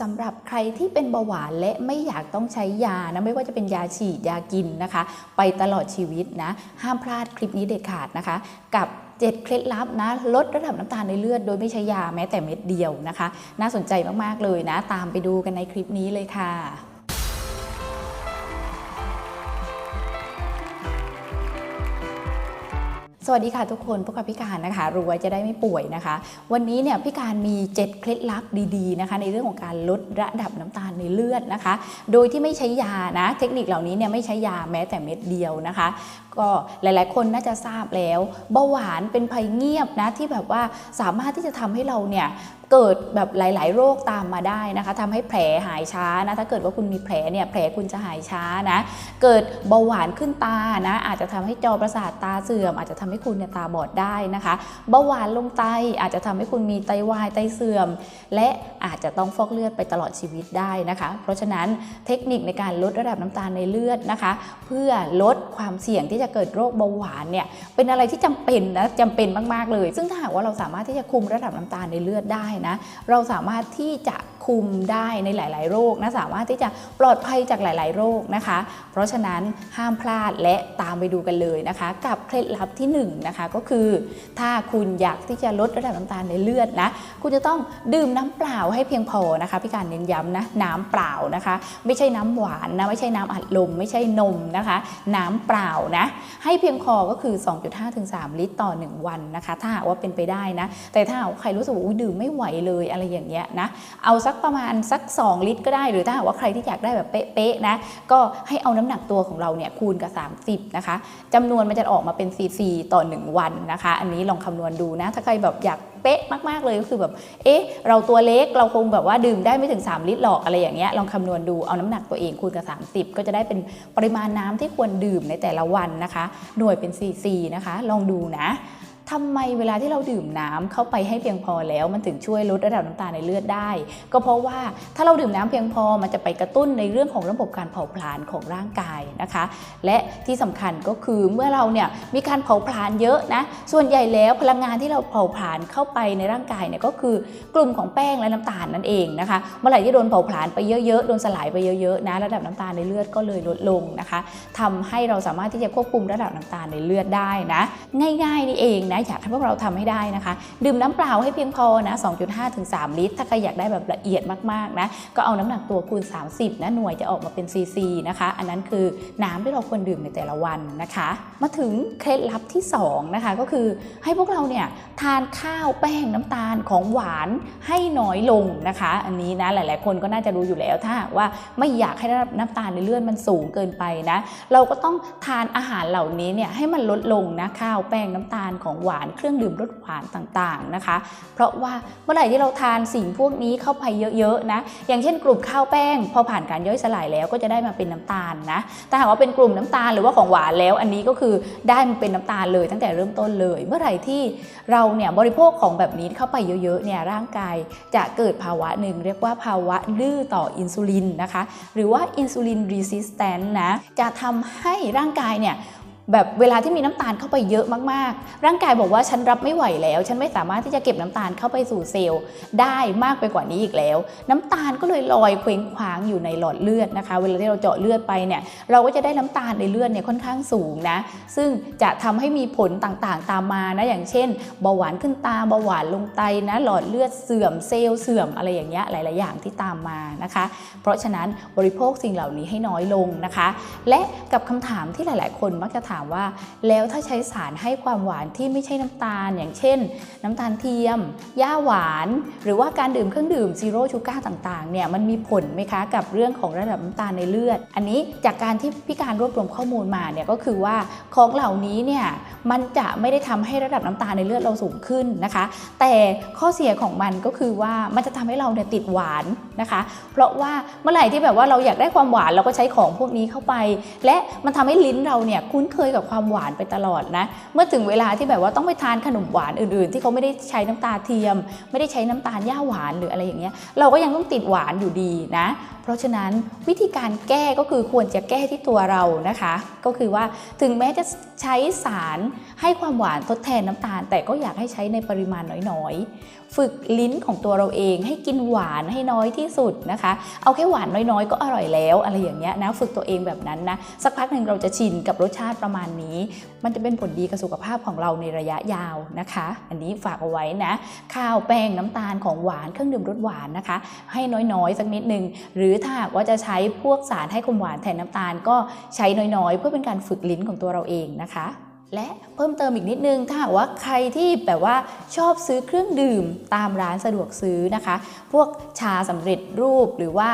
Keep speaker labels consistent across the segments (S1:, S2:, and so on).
S1: สำหรับใครที่เป็นเบาหวานและไม่อยากต้องใช้ยานะไม่ว่าจะเป็นยาฉีดยากินนะคะ ไปตลอดชีวิตนะ ห้ามพลาดคลิปนี้เด็ดขาดนะคะ กับ7เคล็ดลับนะลดระดับน้ำตาลในเลือดโดยไม่ใช้ยาแม้แต่เม็ดเดียวนะคะ น่าสนใจมาก ๆ เลยนะ ตามไปดูกันในคลิปนี้เลยค่ะ สวัสดีค่ะทุกคนพวกเราพิการนะคะรวยจะได้ไม่ป่วยนะคะ วันนี้เนี่ยพิการมี 7 เคล็ดลับดีๆนะคะในเรื่องของการลดระดับน้ำตาลในเลือดนะคะ โดยที่ไม่ใช้ยานะเทคนิคเหล่านี้เนี่ยไม่ใช้ยาแม้แต่เม็ดเดียวนะคะ ก็หลายๆ คนน่าจะทราบแล้วเบาหวานเป็นภัยเงียบนะที่แบบว่าสามารถที่จะทำให้เราเนี่ยเกิดแบบหลาย ๆ โรคตามมาได้นะคะทำให้แผลหายช้านะถ้าเกิดว่าคุณมีแผลเนี่ยแผลคุณจะหายช้านะเกิดเบาหวานขึ้นตานะอาจจะทำให้จอประสาทตาเสื่อม อาจจะทำให้คุณเนี่ยตาบอดได้นะคะเบาหวานลงไตอาจจะทำให้คุณมีไตวายไตเสื่อม และอาจจะต้องฟอกเลือดไปตลอดชีวิตได้นะคะ เพราะฉะนั้นเทคนิคในการลดระดับน้ำตาลในเลือดนะคะ เพื่อลดความเสี่ยงที่จะเกิดโรคเบาหวานเนี่ยเป็นอะไรที่จำเป็นนะจำเป็นมาก ๆ เลย ซึ่งถ้าหากว่าเราสามารถที่จะคุมระดับน้ำตาลในเลือดได้นะ เราสามารถที่จะคุมได้ในหลาย ๆ โรคนะสามารถที่จะปลอดภัยจากหลาย ๆ โรคนะคะ เพราะฉะนั้นห้ามพลาดและตามไปดูกันเลยนะคะ กับเคล็ดลับที่1นงนะคะก็คือ ถ้าคุณอยากที่จะลดระดับน้ำตาลในเลือดนะคุณจะต้องดื่มน้ำเปล่าให้เพียงพอนะคะพี่การเน้นย้ำนะน้ำเปล่านะคะ ไม่ใช่น้ำหวานนะไม่ใช่น้ำอัดลม ไม่ใช่นมนะคะ น้ำเปล่านะให้เพียงพอก็คือ 2.5ถึง3ลิตรต่อ 1 วันนะคะ ถ้าหากว่าเป็นไปได้นะ แต่ถ้าหากว่าใครรู้สึกว่าดื่มไม่ไหวเลยอะไรอย่างเงี้ยนะเอาสักประมาณสัก 2 ลิตรก็ได้หรือถ้าหากว่าใครที่อยากได้แบบเป๊ะๆนะก็ให้เอาน้ำหนักตัวของเราเนี่ยคูณกับ 30นะคะจำนวนมันจะออกมาเป็นซีซีต่อ 1 วันนะคะ อันนี้ลองคำนวณดูนะ ถ้าใครแบบอยากเป๊ะมากๆเลยก็คือแบบ เอ๊ะ เราตัวเล็กเราคงแบบว่าดื่มได้ไม่ถึง 3 ลิตรหรอกอะไรอย่างเงี้ย ลองคำนวณดูเอาน้ำหนักตัวเองคูณกับ 30 ก็จะได้เป็นปริมาณน้ำที่ควรดื่มในแต่ละวันนะคะ หน่วยเป็นซีซีนะคะ ลองดูนะ ทำไมเวลาที่เราดื่มน้ำเข้าไปให้เพียงพอแล้ว มันถึงช่วยลดระดับน้ำตาลในเลือดได้ ก็เพราะว่าถ้าเราดื่มน้ำเพียงพอมันจะไปกระตุ้นในเรื่องของระบบการเผาผลาญของร่างกายนะคะ และที่สำคัญก็คือเมื่อเราเนี่ยมีการเผาผลาญเยอะนะส่วนใหญ่แล้วพลังงานที่เราเผาผลาญเข้าไปในร่างกายเนี่ยก็คือกลุ่มของแป้งและน้ำตาลนั่นเองนะคะ เมื่อไหร่ที่โดนเผาผลาญไปเยอะๆโดนสลายไปเยอะๆนะระดับน้ำตาลในเลือดก็เลยลดลงนะคะทำให้เราสามารถที่จะควบคุมระดับน้ำตาลในเลือดได้นะ ง่ายๆนี่เองนะอยากให้พวกเราทำให้ได้นะคะ ดื่มน้ำเปล่าให้เพียงพอนะ2.5ถึง3ลิตร ถ้าใครอยากได้แบบละเอียดมากๆนะก็เอาน้ำหนักตัวคูณ 30นะหน่วยจะออกมาเป็นซีซีนะคะอันนั้นคือน้ำที่เราควรดื่มในแต่ละวันนะคะ มาถึงเคล็ดลับที่2นะคะก็คือให้พวกเราเนี่ยทานข้าวแป้งน้ำตาลของหวานให้น้อยลงนะคะ อันนี้นะหลาย ๆ คนก็น่าจะรู้อยู่แล้วถ้าว่าไม่อยากให้ระดับน้ำตาลในเลือดมันสูงเกินไปนะ เราก็ต้องทานอาหารเหล่านี้เนี่ยให้มันลดลงนะข้าวแป้งน้ำตาลของหวานเครื่องดื่มรสหวานต่างๆนะคะ เพราะว่าเมื่อไหร่ที่เราทานสิ่งพวกนี้เข้าไปเยอะๆนะอย่างเช่นกลุ่มข้าวแป้ง พอผ่านการย่อยสลายแล้วก็จะได้มาเป็นน้ำตาลนะแต่หากว่าเป็นกลุ่มน้ำตาลหรือว่าของหวานแล้ว อันนี้ก็คือได้มาเป็นน้ำตาลเลยตั้งแต่เริ่มต้นเลย เมื่อไหร่ที่เราเนี่ยบริโภคของแบบนี้เข้าไปเยอะๆเนี่ยร่างกายจะเกิดภาวะหนึ่งเรียกว่าภาวะดื้อต่ออินซูลินนะคะ หรือว่าอินซูลินรีสิสแตนนะจะทำให้ร่างกายเนี่ย แบบเวลาที่มีน้ำตาลเข้าไปเยอะมากๆ ร่างกายบอกว่าฉันรับไม่ไหวแล้ว ฉันไม่สามารถที่จะเก็บน้ำตาลเข้าไปสู่เซลล์ได้มากไปกว่านี้อีกแล้ว น้ำตาลก็เลยลอยเคว้งคว้างอยู่ในหลอดเลือดนะคะ เวลาที่เราเจาะเลือดไปเนี่ย เราก็จะได้น้ำตาลในเลือดเนี่ยค่อนข้างสูงนะ ซึ่งจะทำให้มีผลต่างๆ ตามมานะ อย่างเช่นเบาหวานขึ้นตาเบาหวานลงไตนะ หลอดเลือดเสื่อมเซลล์เสื่อมอะไรอย่างเงี้ยหลาย ๆ อย่างที่ตามมานะคะ เพราะฉะนั้นบริโภคสิ่งเหล่านี้ให้น้อยลงนะคะ และกับคำถามที่หลาย ๆ คนมักจะถามว่า แล้วถ้าใช้สารให้ความหวานที่ไม่ใช่น้ำตาล อย่างเช่น น้ำตาลเทียมย่าหวาน หรือว่าการดื่มเครื่องดื่มซีโร่ชูการ์ต่างๆเนี่ยมันมีผลไหมคะกับเรื่องของระดับน้ำตาลในเลือด อันนี้จากการที่พี่การรวบรวมข้อมูลมาเนี่ยก็คือว่าของเหล่านี้เนี่ยมันจะไม่ได้ทำให้ระดับน้ำตาลในเลือดเราสูงขึ้นนะคะ แต่ข้อเสียของมันก็คือว่ามันจะทำให้เราเนี่ยติดหวานนะคะ เพราะว่าเมื่อไหร่ที่แบบว่าเราอยากได้ความหวานเราก็ใช้ของพวกนี้เข้าไป และมันทำให้ลิ้นเราเนี่ยคุ้นเคยกับความหวานไปตลอดนะ เมื่อถึงเวลาที่แบบว่าต้องไปทานขนมหวานอื่น ๆ ที่เขาไม่ได้ใช้น้ำตาลเทียม ไม่ได้ใช้น้ำตาลย่าหวานหรืออะไรอย่างเงี้ยเราก็ยังต้องติดหวานอยู่ดีนะ เพราะฉะนั้นวิธีการแก้ก็คือควรจะแก้ที่ตัวเรานะคะ ก็คือว่าถึงแม้จะใช้สารให้ความหวานทดแทนน้ำตาล แต่ก็อยากให้ใช้ในปริมาณน้อยๆ ฝึกลิ้นของตัวเราเองให้กินหวานให้น้อยที่สุดนะคะ เอาแค่หวานน้อยๆ ก็อร่อยแล้ว อะไรอย่างเงี้ยนะฝึกตัวเองแบบนั้นนะสักพักหนึ่งเราจะชินกับรสชาติประมาณนี้ มันจะเป็นผลดีกับสุขภาพของเราในระยะยาวนะคะ อันนี้ฝากเอาไว้นะ ข้าวแป้งน้ำตาลของหวานเครื่องดื่มรสหวานนะคะ ให้น้อยๆ สักนิดนึงหรือถ้าหากว่าจะใช้พวกสารให้ความหวานแทนน้ำตาลก็ใช้น้อยๆ เพื่อเป็นการฝึกลิ้นของตัวเราเองนะคะ และเพิ่มเติมอีกนิดนึงถ้าหากว่าใครที่แบบว่าชอบซื้อเครื่องดื่มตามร้านสะดวกซื้อนะคะ พวกชาสำเร็จรูปหรือว่า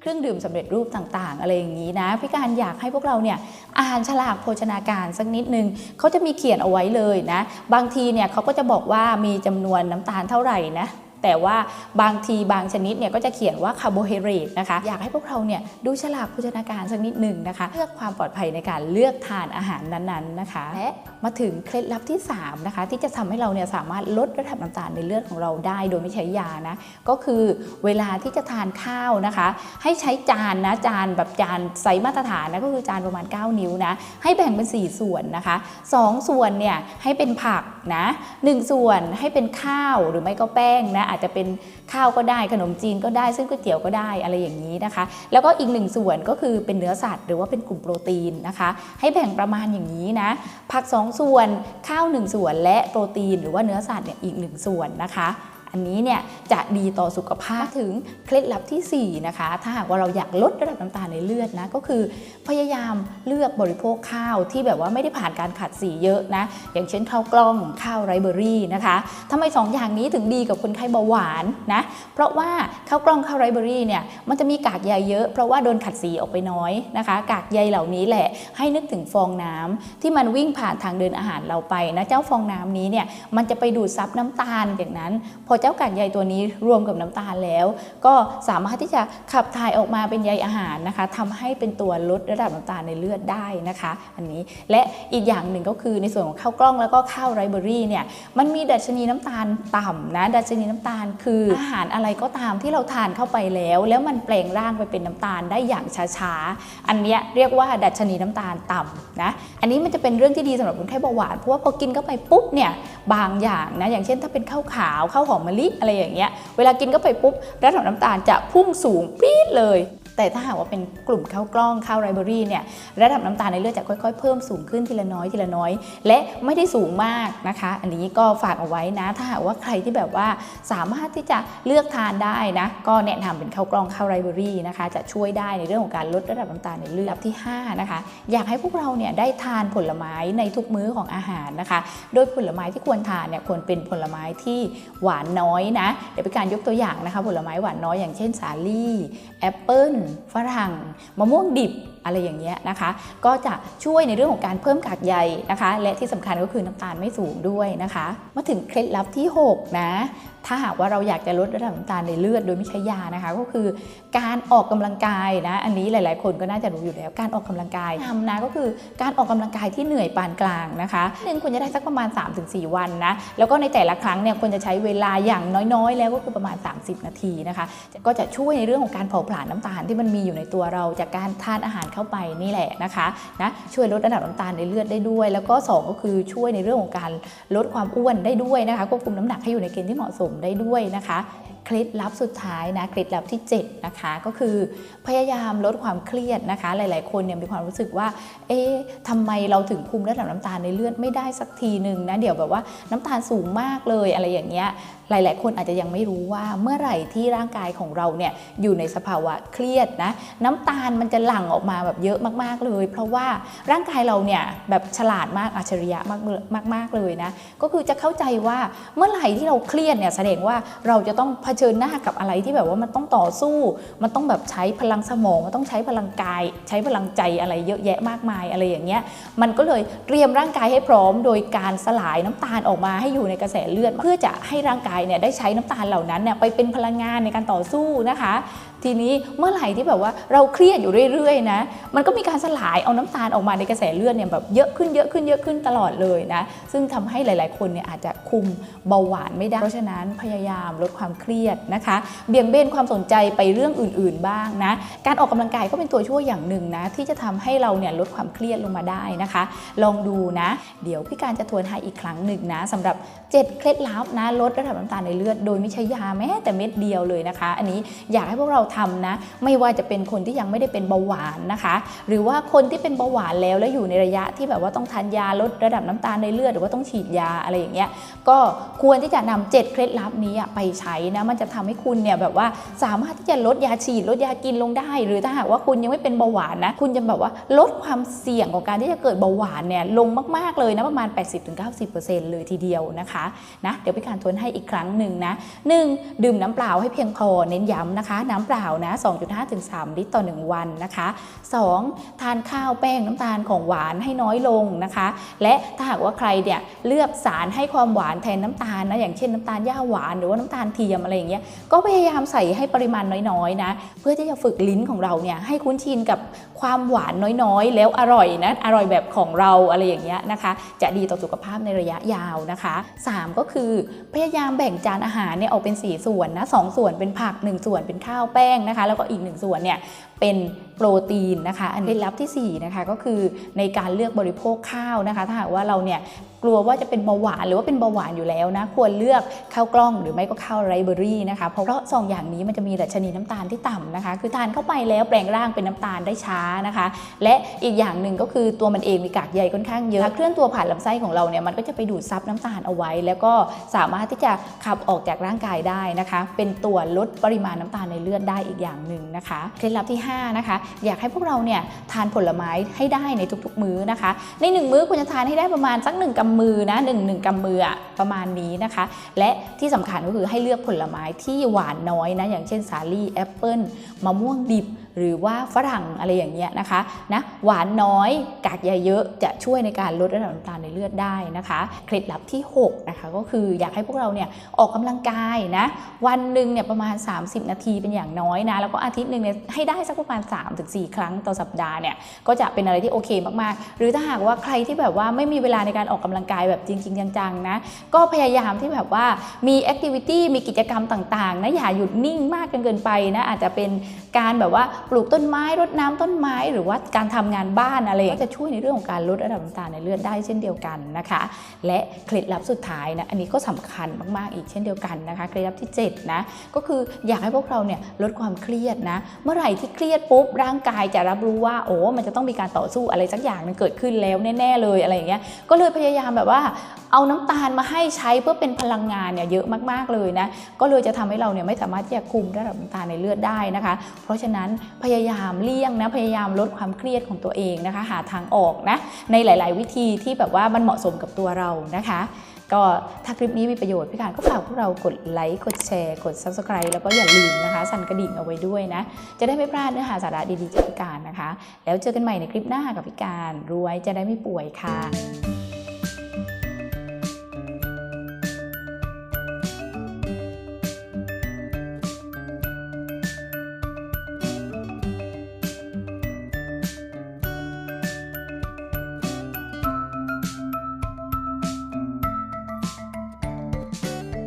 S1: เครื่องดื่มสำเร็จรูปต่างๆ อะไรอย่างนี้นะ พี่การอยากให้พวกเราเนี่ยอ่านฉลากโภชนาการสักนิดนึงเขาจะมีเขียนเอาไว้เลยนะ บางทีเนี่ยเขาก็จะบอกว่ามีจำนวนน้ำตาลเท่าไหร่นะ แต่ว่าบางทีบางชนิดเนี่ยก็จะเขียนว่าคาร์โบไฮเดรตนะคะ อยากให้พวกเราเนี่ยดูฉลากโภชนาการสักนิดหนึ่งนะคะ เพื่อความปลอดภัยในการเลือกทานอาหารนั้นๆนะคะ และมาถึงเคล็ดลับที่3นะคะที่จะทำให้เราเนี่ยสามารถลดระดับน้ำตาลในเลือดของเราได้ โดยไม่ใช้ยานะ ก็คือเวลาที่จะทานข้าวนะคะ ให้ใช้จานนะจานแบบจานไซส์มาตรฐานนะก็คือจานประมาณ 9 นิ้วนะให้แบ่งเป็น 4 ส่วนนะคะ 2 ส่วนเนี่ยให้เป็นผักนะ1ส่วนให้เป็นข้าวหรือไม่ก็แป้งนะอาจจะเป็นข้าวก็ได้ขนมจีนก็ได้ซึ่งก๋วยเตี๋ยวก็ได้อะไรอย่างนี้นะคะ แล้วก็อีกหนึ่งส่วนก็คือเป็นเนื้อสัตว์ หรือว่าเป็นกลุ่มโปรตีนนะคะ ให้แบ่งประมาณอย่างนี้นะผัก 2 ส่วนข้าว 1 ส่วนและโปรตีน หรือว่าเนื้อสัตว์เนี่ยอีก 1 ส่วนนะคะ อันนี้เนี่ยจะดีต่อสุขภาพถึงเคล็ดลับทีสี่4 นะคะ ถ้าหากว่าเราอยากลดระดับน้ำตาลในเลือดนะก็คือพยายามเลือกบริโภคข้าวที่แบบว่าไม่ได้ผ่านการขัดสีเยอะนะ อย่างเช่นข้าวกล้องข้าวไรเบอรี่นะคะทำไมสองอย่างนี้ถึงดีกับคนไข้เบาหวานนะเพราะว่าข้าวกล้องข้าวไรเบอรี่เนี่ยมันจะมีกากใยเยอะ เพราะว่าโดนขัดสีออกไปน้อยนะคะ กากใยเหล่านี้แหละให้นึกถึงฟองน้ำที่มันวิ่งผ่านทางเดินอาหารเราไปนะเจ้าฟองน้ำนี้เนี่ยมันจะไปดูดซับน้ำตาลอย่างนั้นพอเจ้ากากใยตัวนี้รวมกับน้ำตาลแล้ว ก็สามารถที่จะขับถ่ายออกมาเป็นใยอาหารนะคะทำให้เป็นตัวลดระดับน้ำตาลในเลือดได้นะคะ อันนี้และอีกอย่างหนึ่งก็คือในส่วนของข้าวกล้องแล้วก็ข้าวไรเบอรี่เนี่ยมันมีดัชนีน้ำตาลต่ำนะดัชนีน้ำตาลคืออาหารอะไรก็ตามที่เราทานเข้าไปแล้ว แล้วมันแปลงร่างไปเป็นน้ำตาลได้อย่างช้าๆอันเนี้ยเรียกว่าดัชนีน้ำตาลต่ำนะอันนี้มันจะเป็นเรื่องที่ดีสำหรับคนไข้เบาหวานเพราะว่าพอกินเข้าไปปุ๊บเนี่ยบางอย่างนะอย่างเช่นถ้าเป็นข้าวขาวข้าวหอมมะลิอะไรอย่างเงี้ย เวลากินเข้าไปปุ๊บระดับน้ำตาลจะพุ่งสูงปรี๊ดเลย แต่ถ้าหากว่าเป็นกลุ่มข้าวกล้องข้าวไรเบอรี่เนี่ยระดับน้ำตาลในเลือดจะค่อยๆ เพิ่มสูงขึ้นทีละน้อยทีละน้อย และไม่ได้สูงมากนะคะ อันนี้ก็ฝากเอาไว้นะ ถ้าหากว่าใครที่แบบว่าสามารถที่จะเลือกทานได้นะ ก็แนะนำเป็นข้าวกล้องข้าวไรเบอรี่นะคะ จะช่วยได้ในเรื่องของการลดระดับน้ำตาลในเลือดที่ห้านะคะ อยากให้พวกเราเนี่ยได้ทานผลไม้ในทุกมื้อของอาหารนะคะ โดยผลไม้ที่ควรทานเนี่ยควรเป็นผลไม้ที่หวานน้อยนะ เดี๋ยวเป็นการยกตัวอย่างนะคะ ผลไม้หวานน้อยอย่างเช่นสาลี่แอปเปิ้ลฝรั่ง มะม่วงดิบอะไรอย่างเงี้ยนะคะ ก็จะช่วยในเรื่องของการเพิ่มกากใยนะคะ และที่สำคัญก็คือน้ำตาลไม่สูงด้วยนะคะ มาถึงเคล็ดลับที่ 6 นะ ถ้าหากว่าเราอยากจะลดระดับน้ำตาลในเลือดโดยไม่ใช้ยานะคะ ก็คือการออกกำลังกายนะ อันนี้หลาย ๆ คนก็น่าจะรู้อยู่แล้ว การออกกำลังกายทำนะก็คือการออกกำลังกายที่เหนื่อยปานกลางนะคะหนึ่งควรจะได้สักประมาณ 3-4 วันนะ แล้วก็ในแต่ละครั้งเนี่ยควรจะใช้เวลาอย่างน้อย ๆ แล้วก็คือประมาณ 30 นาทีนะคะ ก็จะช่วยในเรื่องของการเผาผลาญน้ำตาลที่มันมีอยู่ในตัวเราจากการทานอาหารเข้าไปนี่แหละนะคะนะช่วยลดระดับน้ำตาลในเลือดได้ด้วย แล้วก็ 2 ก็คือช่วยในเรื่องของการลดความอ้วนได้ด้วยนะคะควบคุมน้ำหนักให้อยู่ในเกณฑ์ที่เหมาะสมได้ด้วยนะคะ เคล็ดลับสุดท้ายนะเคล็ดลับที่ 7 นะคะ ก็คือพยายามลดความเครียดนะคะ หลาย ๆ คนเนี่ยมีความรู้สึกว่า เอ๊ะทำไมเราถึงคุมระดับน้ำตาลในเลือดไม่ได้สักทีหนึ่งนะเดี๋ยวแบบว่าน้ำตาลสูงมากเลยอะไรอย่างเงี้ยหลาย ๆ คนอาจจะยังไม่รู้ว่าเมื่อไหร่ที่ร่างกายของเราเนี่ยอยู่ในสภาวะเครียดนะน้ำตาลมันจะหลั่งออกมาแบบเยอะมากๆเลย เพราะว่าร่างกายเราเนี่ยแบบฉลาดมากอัจฉริยะมากมากมากๆเลยนะก็คือจะเข้าใจว่าเมื่อไหร่ที่เราเครียดเนี่ยแสดงว่าเราจะต้องเผชิญหน้ากับอะไรที่แบบว่ามันต้องต่อสู้ มันต้องแบบใช้พลังสมองมันต้องใช้พลังกาย ใช้พลังใจอะไรเยอะแยะมากมายอะไรอย่างเงี้ยมันก็เลยเตรียมร่างกายให้พร้อม โดยการสลายน้ำตาลออกมาให้อยู่ในกระแสเลือด เพื่อจะให้ร่างกายเนี่ยได้ใช้น้ำตาลเหล่านั้นเนี่ยไปเป็นพลังงานในการต่อสู้นะคะ ทีนี้เมื่อไหร่ที่แบบว่าเราเครียดอยู่เรื่อยๆนะ มันก็มีการสลายเอาน้ำตาลออกมาในกระแสเลือดเนี่ยแบบเยอะขึ้นเยอะขึ้นเยอะขึ้นตลอดเลยนะ ซึ่งทำให้หลายๆคนเนี่ยอาจจะคุมเบาหวานไม่ได้ เพราะฉะนั้นพยายามลดความเครียดนะคะ เบี่ยงเบนความสนใจไปเรื่องอื่นๆบ้างนะ การออกกำลังกายก็เป็นตัวช่วยอย่างหนึ่งนะ ที่จะทำให้เราเนี่ยลดความเครียดลงมาได้นะคะ ลองดูนะ เดี๋ยวพี่การจะทวนให้อีกครั้งหนึ่งนะสำหรับ 7 เคล็ดลับนะลดระดับน้ำตาลในเลือด โดยไม่ใช้ยาแม้แต่เม็ดเดียวเลยนะคะ อันนี้อยากให้พวกเราทำนะไม่ว่าจะเป็นคนที่ยังไม่ได้เป็นเบาหวานนะคะ หรือว่าคนที่เป็นเบาหวานแล้วแล้วอยู่ในระยะที่แบบว่าต้องทานยาลดระดับน้ำตาลในเลือดหรือว่าต้องฉีดยาอะไรอย่างเงี้ยก็ควรที่จะนำเจ็ดเคล็ดลับนี้ไปใช้นะมันจะทำให้คุณเนี่ยแบบว่าสามารถที่จะลดยาฉีดลดยากินลงได้ หรือถ้าหากว่าคุณยังไม่เป็นเบาหวานนะคุณจะแบบว่าลดความเสี่ยงของการที่จะเกิดเบาหวานเนี่ยลงมาก ๆเลยนะประมาณ 80-90%เลยทีเดียวนะคะนะเดี๋ยวพี่การทวนให้อีกครั้งหนึ่งนะ 1. ดื่มน้ำเปล่าให้เพียงพอเน้นย้ำนะคะ น้ำเปล่านะ 2.5-3ลิตรต่อ 1 วันนะคะ 2. ทานข้าวแป้งน้ำตาลของหวานให้น้อยลงนะคะ และถ้าหากว่าใครเนี่ยเลือกสารให้ความหวานแทนน้ำตาลนะอย่างเช่นน้ำตาลหญ้าหวานหรือว่าน้ำตาลเทียมอะไรอย่างเงี้ยก็พยายามใส่ให้ปริมาณน้อยๆนะเพื่อที่จะฝึกลิ้นของเราเนี่ยให้คุ้นชินกับความหวานน้อยๆ แล้วอร่อยนะอร่อยแบบของเราอะไรอย่างเงี้ยนะคะ จะดีต่อสุขภาพในระยะยาวนะคะ 3 ก็คือพยายามแบ่งจานอาหารเนี่ยออกเป็น 4 ส่วนนะสส่วนเป็นผัก 1 ส่วนเป็นข้าวแป้งนะคะ แล้วก็อีกหนึ่งส่วนเนี่ย เป็นโปรตีนนะคะ อันเคล็ดลับทีสี่4นะคะก็คือในการเลือกบริโภคข้าวนะคะ ถ้าหากว่าเราเนี่ยกลัวว่าจะเป็นเบาหวานหรือว่าเป็นเบาหวานอยู่แล้วนะ ควรเลือกข้าวกล้องหรือไม่ก็ข้าวไรเบอรี่นะคะ เพราะว่าสองอย่างนี้มันจะมีดัชนีน้ำตาลที่ต่ำนะคะ คือทานเข้าไปแล้วแปลงร่างเป็นน้ำตาลได้ช้านะคะ และอีกอย่างหนึ่งก็คือตัวมันเองมีกากใยค่อนข้างเยอะ เคลื่อนตัวผ่านลำไส้ของเราเนี่ยมันก็จะไปดูดซับน้ำตาลเอาไว้ แล้วก็สามารถที่จะขับออกจากร่างกายได้นะคะ เป็นตัวลดปริมาณน้ำตาลในเลือดได้อีกอย่างหนึ่งนะคะ เคล็ดลับที่5 นะคะ อยากให้พวกเราเนี่ยทานผลไม้ให้ได้ในทุกๆมื้อนะคะ ในหนึ่งมื้อควรจะทานให้ได้ประมาณสักหนึ่งกำมือนะหนึ่งหนึ่งกำมืออะประมาณนี้นะคะ และที่สำคัญก็คือให้เลือกผลไม้ที่หวานน้อยนะอย่างเช่นสาลี่แอปเปิลมะม่วงดิบ หรือว่าฝรั่งอะไรอย่างเงี้ยนะคะนะหวานน้อยกากใยเยอะจะช่วยในการลดระดับน้ำตาลในเลือดได้นะคะเคล็ดลับที่6นะคะก็คืออยากให้พวกเราเนี่ยออกกำลังกายนะวันหนึ่งเนี่ยประมาณ 30 นาทีเป็นอย่างน้อยนะแล้วก็อาทิตย์หนึ่งเนี่ยให้ได้สักประมาณ 3-4 ครั้งต่อสัปดาห์เนี่ยก็จะเป็นอะไรที่โอเคมากๆ หรือถ้าหากว่าใครที่แบบว่าไม่มีเวลาในการออกกำลังกายแบบจริง ๆ จังๆนะก็พยายามที่แบบว่ามีแอคทิวิตี้มีกิจกรรมต่างๆนะอย่าหยุดนิ่งมากจนเกินไปนะอาจจะเป็นการแบบว่าปลูกต้นไม้รดน้ำต้นไม้ หรือว่าการทำงานบ้านอะไรก็จะช่วยในเรื่องของการลดระดับน้ำตาลในเลือดได้เช่นเดียวกันนะคะ และเคล็ดลับสุดท้ายนะอันนี้ก็สำคัญมากๆอีกเช่นเดียวกันนะคะเคล็ดลับที่ 7 นะก็คืออยากให้พวกเราเนี่ยลดความเครียดนะ เมื่อไหร่ที่เครียดปุ๊บร่างกายจะรับรู้ว่าโอ้มันจะต้องมีการต่อสู้อะไรสักอย่างหนึงเกิดขึ้นแล้วแน่ๆเลยอะไรอย่างเงี้ยก็เลยพยายามแบบว่า เอาน้ำตาลมาให้ใช้เพื่อเป็นพลังงานเนี่ยเยอะมากๆเลยนะก็เลยจะทำให้เราเนี่ยไม่สามารถที่จะคุมระดับน้ำตาลในเลือดได้นะคะ เพราะฉะนั้นพยายามเลี่ยงนะพยายามลดความเครียดของตัวเองนะคะ หาทางออกนะในหลาย ๆ วิธีที่แบบว่ามันเหมาะสมกับตัวเรานะคะ ก็ถ้าคลิปนี้มีประโยชน์พี่การก็ฝากพวกเรากดไลค์กดแชร์ กด Subscribe แล้วก็อย่าลืมนะคะ สั่นกระดิ่งเอาไว้ด้วยนะ จะได้ไม่พลาดเนื้อหาสาระดีๆจากพี่การนะคะ แล้วเจอกันใหม่ในคลิปหน้ากับพี่การรวยจะได้ไม่ป่วยค่ะ